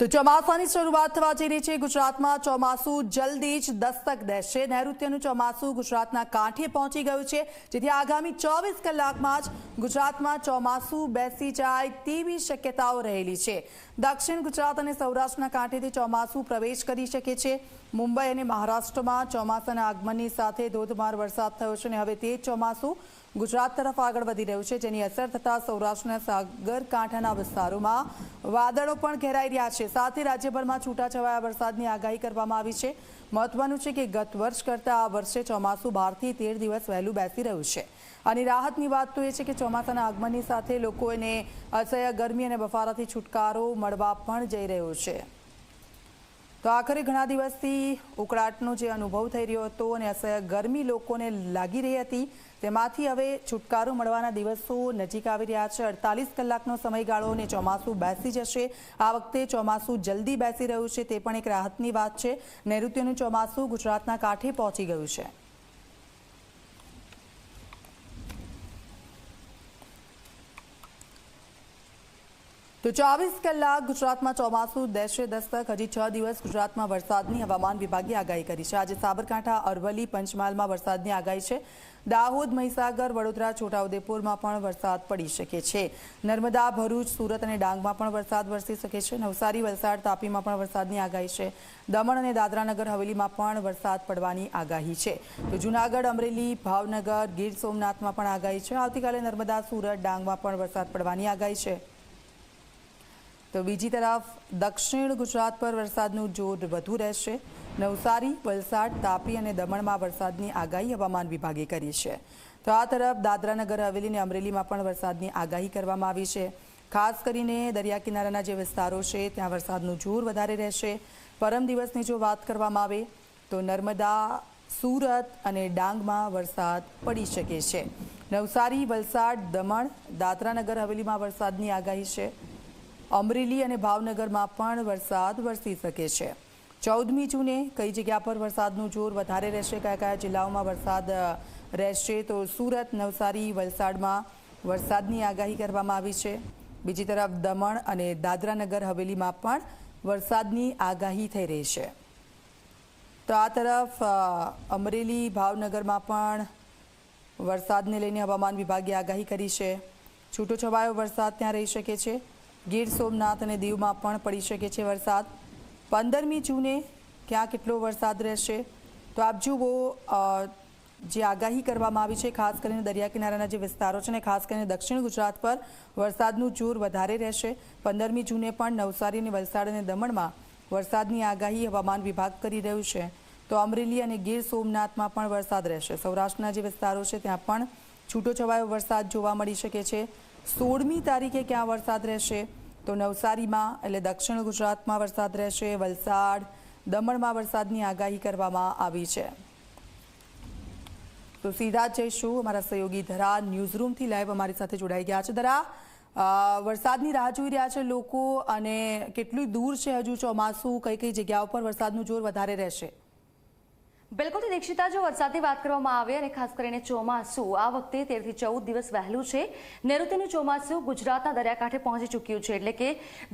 તો ચોમાસાની શરૂઆત થવા જઈ રહી છે. ગુજરાતમાં ચોમાસું જલ્દી જ દસ્તક દેશે. નૈઋત્યનું ચોમાસું ગુજરાતના કાંઠે પહોંચી ગયું છે. જેથી આગામી ચોવીસ કલાકમાં જ ગુજરાતમાં ચોમાસું બેસી જાય તેવી શક્યતાઓ રહેલી છે. દક્ષિણ ગુજરાત અને સૌરાષ્ટ્રના કાંઠેથી ચોમાસું પ્રવેશ કરી શકે છે. મુંબઈ અને મહારાષ્ટ્રમાં ચોમાસાના આગમનની સાથે ધોધમાર વરસાદ થયો છે અને હવે તે ચોમાસું ગુજરાત તરફ આગળ વધી રહ્યું છે, જેની અસર થતાં સૌરાષ્ટ્રના સાગર કાંઠાના વિસ્તારોમાં વાદળો પણ ઘેરાઈ રહ્યા છે. સાથે રાજ્યભરમાં છૂટાછવાયા વરસાદની આગાહી કરવામાં આવી છે. મહત્વનું છે કે ગત વર્ષ કરતાં આ વર્ષે ચોમાસું બારથી તેર દિવસ વહેલું બેસી રહ્યું છે. અને રાહતની વાત તો એ છે કે ચોમાસાના આગમનની સાથે લોકોને અસહ્ય ગરમી અને બફારાથી છુટકારો મળવા પણ જઈ રહ્યો છે. તો આખરે ઘણા દિવસથી ઉકળાટનો જે અનુભવ થઈ રહ્યો હતો અને અસહ્ય ગરમી લોકોને લાગી રહી હતી, તેમાંથી હવે છુટકારો મળવાના દિવસો નજીક આવી રહ્યા છે. અડતાલીસ કલાકનો સમયગાળો અને ચોમાસું બેસી જશે. આ વખતે ચોમાસું જલ્દી બેસી રહ્યું છે, તે પણ એક રાહતની વાત છે. નૈઋત્યનું ચોમાસું ગુજરાતના કાંઠે પહોંચી ગયું છે. તો ચોવીસ કલાક ગુજરાતમાં ચોમાસું દેશે દસ્તક. હજી છ દિવસ ગુજરાતમાં વરસાદની હવામાન વિભાગે આગાહી કરી છે. આજે સાબરકાંઠા, અરવલ્લી, પંચમહાલમાં વરસાદની આગાહી છે. દાહોદ, મહીસાગર, વડોદરા, છોટાઉદેપુરમાં પણ વરસાદ પડી શકે છે. નર્મદા, ભરૂચ, સુરત અને ડાંગમાં પણ વરસાદ વરસી શકે છે. નવસારી, વલસાડ, તાપીમાં પણ વરસાદની આગાહી છે. દમણ અને દાદરાનગર હવેલીમાં પણ વરસાદ પડવાની આગાહી છે. તો જૂનાગઢ, અમરેલી, ભાવનગર, ગીર સોમનાથમાં પણ આગાહી છે. આવતીકાલે નર્મદા, સુરત, ડાંગમાં પણ વરસાદ પડવાની આગાહી છે. તો બીજી તરફ દક્ષિણ ગુજરાત પર વરસાદનું જોર વધુ રહેશે. નવસારી, વલસાડ, તાપી અને દમણમાં વરસાદની આગાહી હવામાન વિભાગે કરી છે. તો આ તરફ દાદરાનગર, હવેલી અને અમરેલીમાં પણ વરસાદની આગાહી કરવામાં આવી છે. ખાસ કરીને દરિયા કિનારાના જે વિસ્તારો છે, ત્યાં વરસાદનું જોર વધારે રહેશે. પરમ દિવસની જો વાત કરવામાં આવે, તો નર્મદા, સુરત અને ડાંગમાં વરસાદ પડી શકે છે. નવસારી, વલસાડ, દમણ, દાદરાનગર, હવેલીમાં વરસાદની આગાહી છે. અમરેલી અને ભાવનગરમાં પણ વરસાદ વરસી શકે છે. ચૌદમી જૂને કઈ જગ્યા પર વરસાદનું જોર વધારે રહેશે? કયા કયા જિલ્લાઓમાં વરસાદ રહેશે? તો સુરત, નવસારી, વલસાડમાં વરસાદની આગાહી કરવામાં આવી છે. બીજી તરફ દમણ અને દાદરાનગર હવેલીમાં પણ વરસાદની આગાહી થઈ રહી છે. તો આ તરફ અમરેલી, ભાવનગરમાં પણ વરસાદને લઈને હવામાન વિભાગે આગાહી કરી છે. છૂટોછવાયો વરસાદ ત્યાં રહી શકે છે. ગીર સોમનાથ અને દીવમાં પણ પડી શકે છે વરસાદ. પંદરમી જૂને ક્યાં કેટલો વરસાદ રહેશે? તો આપ જુઓ જે આગાહી કરવામાં આવી છે, ખાસ કરીને દરિયા કિનારાના જે વિસ્તારો છે ને, ખાસ કરીને દક્ષિણ ગુજરાત પર વરસાદનું જોર વધારે રહેશે. પંદરમી જૂને પણ નવસારી અને વલસાડ અને દમણમાં વરસાદની આગાહી હવામાન વિભાગ કરી રહ્યું છે. તો અમરેલી અને ગીર સોમનાથમાં પણ વરસાદ રહેશે. સૌરાષ્ટ્રના જે વિસ્તારો છે, ત્યાં પણ છૂટોછવાયો વરસાદ જોવા મળી શકે છે. સોળમી તારીખે ક્યાં વરસાદ રહેશે? તો નવસારીમાં એટલે દક્ષિણ ગુજરાતમાં વરસાદ રહેશે, વલસાડ, દમણમાં વરસાદની આગાહી કરવામાં આવી છે. તો સીધા જઈશું. અમારા સહયોગી ધરા ન્યૂઝરૂમથી લાઈવ અમારી સાથે જોડાઈ ગયા છે. ધરા વરસાદની રાહ જોઈ રહ્યા છે લોકો અને કેટલું દૂર છે હજુ ચોમાસું? કઈ કઈ જગ્યાઓ પર વરસાદનું જોર વધારે રહેશે? બિલકુલ દીક્ષિતા, જો વરસાદની વાત કરવામાં આવે અને ખાસ કરીને ચોમાસું, આ વખતે તેરથી ચૌદ દિવસ વહેલું છે. નૈઋત્યનું ચોમાસું ગુજરાતના દરિયાકાંઠે પહોંચી ચૂક્યું છે. એટલે કે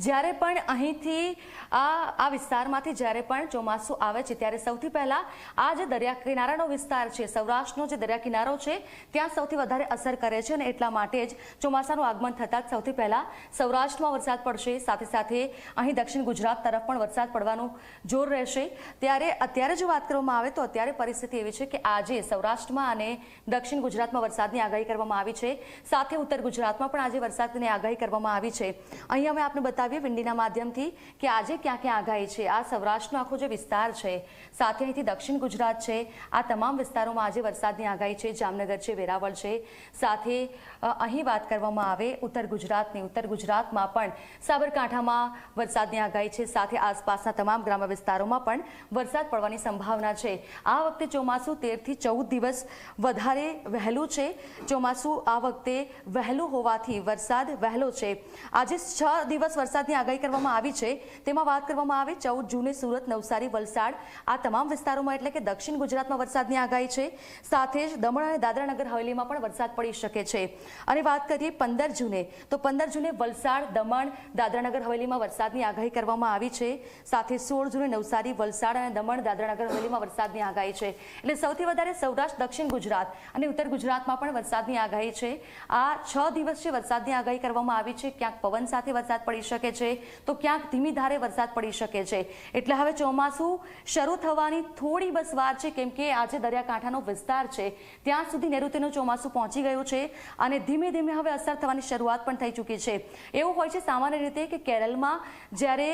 જ્યારે પણ અહીંથી આ આ વિસ્તારમાંથી જ્યારે પણ ચોમાસું આવે છે, ત્યારે સૌથી પહેલાં આ જે દરિયા કિનારાનો વિસ્તાર છે, સૌરાષ્ટ્રનો જે દરિયા કિનારો છે, ત્યાં સૌથી વધારે અસર કરે છે અને એટલા માટે જ ચોમાસાનું આગમન થતાં જ સૌથી પહેલાં સૌરાષ્ટ્રમાં વરસાદ પડશે. સાથે સાથે અહીં દક્ષિણ ગુજરાત તરફ પણ વરસાદ પડવાનું જોર રહેશે. ત્યારે, અત્યારે જો વાત કરવામાં આવે તો અત્યારે પરિસ્થિતિ એવી છે કે આજે સૌરાષ્ટ્રમાં અને દક્ષિણ ગુજરાતમાં વરસાદની આગાહી કરવામાં આવી છે. સાથે ઉત્તર ગુજરાતમાં પણ આજે વરસાદની આગાહી કરવામાં આવી છે. અહીં અમે આપને બતાવીએ વિંડીના માધ્યમથી કે આજે ક્યાં ક્યાં આગાહી છે. આ સૌરાષ્ટ્રનો આખો જે વિસ્તાર છે, સાથે અહીંથી દક્ષિણ ગુજરાત છે, આ તમામ વિસ્તારોમાં આજે વરસાદની આગાહી છે. જામનગર છે, વેરાવળ છે. સાથે અહીં વાત કરવામાં આવે ઉત્તર ગુજરાતની. ઉત્તર ગુજરાતમાં પણ સાબરકાંઠામાં વરસાદની આગાહી છે. સાથે આસપાસના તમામ ગ્રામ્ય વિસ્તારોમાં પણ વરસાદ પડવાની સંભાવના છે. આ વખતે ચોમાસું તેરથી ચૌદ દિવસ વધારે વહેલું છે. ચોમાસું આ વખતે વહેલું હોવાથી વરસાદ વહેલો છે. આજે છ દિવસ વરસાદની આગાહી કરવામાં આવી છે. તેમાં વાત કરવામાં આવે ચૌદ જૂને સુરત, નવસારી, વલસાડ. આ તમામ વિસ્તારોમાં એટલે કે દક્ષિણ ગુજરાતમાં વરસાદની આગાહી છે. સાથે જ દમણ અને દાદરાનગર હવેલીમાં પણ વરસાદ પડી શકે છે. અને વાત કરીએ પંદર જૂને, તો પંદર જૂને વલસાડ, દમણ, દાદરાનગર હવેલીમાં વરસાદની આગાહી કરવામાં આવી છે. સાથે સોળ જૂને નવસારી, વલસાડ અને દમણ, દાદરાનગર હવેલીમાં વરસાદની આગાહી છે. એટલે સૌથી વધારે સૌરાષ્ટ્ર, દક્ષિણ ગુજરાત અને ઉત્તર ગુજરાતમાં પણ વરસાદની આગાહી છે. આ છ દિવસ જે વરસાદની આગાહી કરવામાં આવી છે, ક્યાંક પવન સાથે વરસાદ પડી શકે છે, તો ક્યાંક ધીમી ધારે વરસાદ પડી શકે છે. એટલે હવે ચોમાસું શરૂ થવાની થોડી બસ વાર છે, કેમ કે આજે દરિયાકાંઠાનો વિસ્તાર છે. ત્યાં સુધી નૈઋત્યનું ચોમાસું પહોંચી ગયું છે અને ધીમે ધીમે હવે અસર થવાની શરૂઆત પણ થઈ ચૂકી છે. એવું હોય છે સામાન્ય રીતે કે કેરળમાં જ્યારે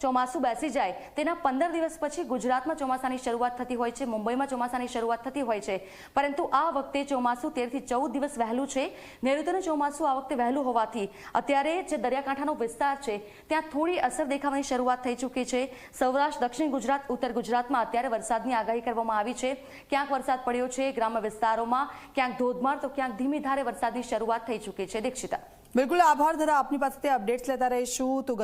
ચોમાસું બેસી જાય, તેના પંદર દિવસ પછી ગુજરાતમાં ચોમાસાની શરૂઆત થતી હોય છે, મુંબઈમાં ચોમાસાની શરૂઆત થતી હોય છે. પરંતુ આ વખતે ચોમાસું તેરથી ચૌદ દિવસ વહેલું છે. નૈઋત્યનું ચોમાસું આ વખતે વહેલું હોવાથી અત્યારે જે દરિયાકાંઠાનો વિસ્તાર છે, ત્યાં થોડી અસર દેખાવાની શરૂઆત થઈ ચૂકી છે. સૌરાષ્ટ્ર, દક્ષિણ ગુજરાત, ઉત્તર ગુજરાતમાં અત્યારે વરસાદની આગાહી કરવામાં આવી છે. ક્યાંક વરસાદ પડ્યો છે ગ્રામ્ય વિસ્તારોમાં, ક્યાંક ધોધમાર, તો ક્યાંક ધીમી ધારે વરસાદની શરૂઆત થઈ ચૂકી છે. દીક્ષિતા. બિલકુલ આભાર ધરા આપની પાસેથી અપડેટ્સ લેતા રહીશું. તો